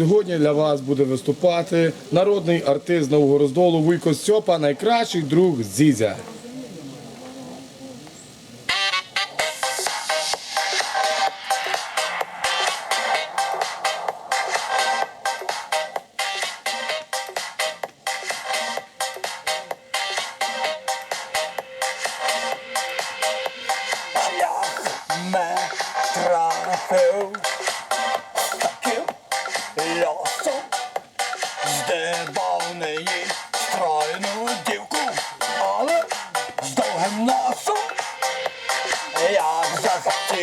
Сьогодні для вас буде виступати народний артист Нового Роздолу Вуйко Сьопа, найкращий друг Зізя.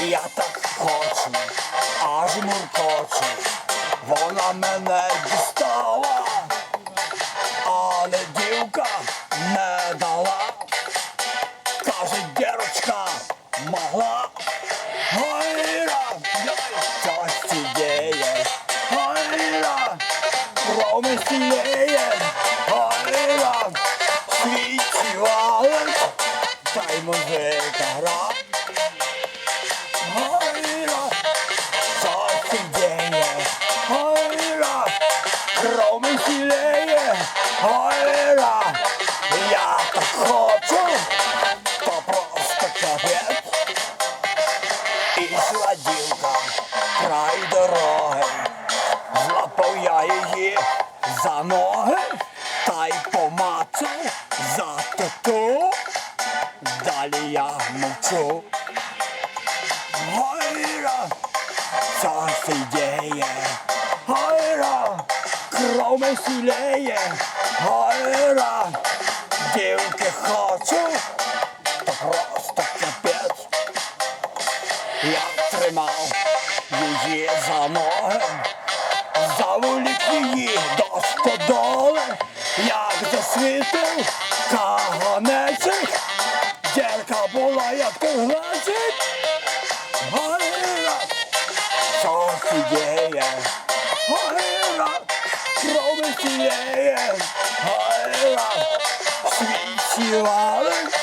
Я так хочу, аж муркочу, вона мене дістала, але дівка не дала. Каже, дірочка могла. Гайра, щось сідіє, гайра, кроме сієє, гайра, свічі валить, та й музика гра. Кроме сілеє, я так хочу, то просто капець. І йшла дівка край дороги, злапав я її за ноги, та й помацав за тату, далі я мовчу. Гайра, що сидіє, не сілеє, гайра, дівки хочу, то просто капець. Я тримав її за ноги, заволік її до стодоли, як засвітив каганечик, дірка була як глазик. Гайра, що сидіє, гайра, свічі валить,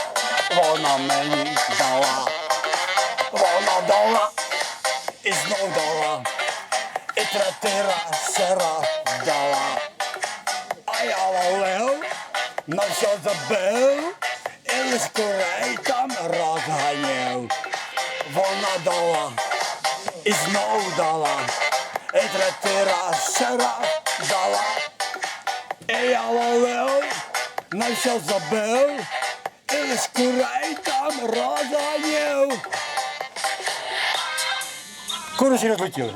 вона мені дала, вона дала, і знов дала, і третій раз ще раз дала. А я валив, на все забив, і лиш курей там розганяв. Вона дала, і знов дала, і раз дала. І я ловив, на все забив, і лиш курей там не злетіли.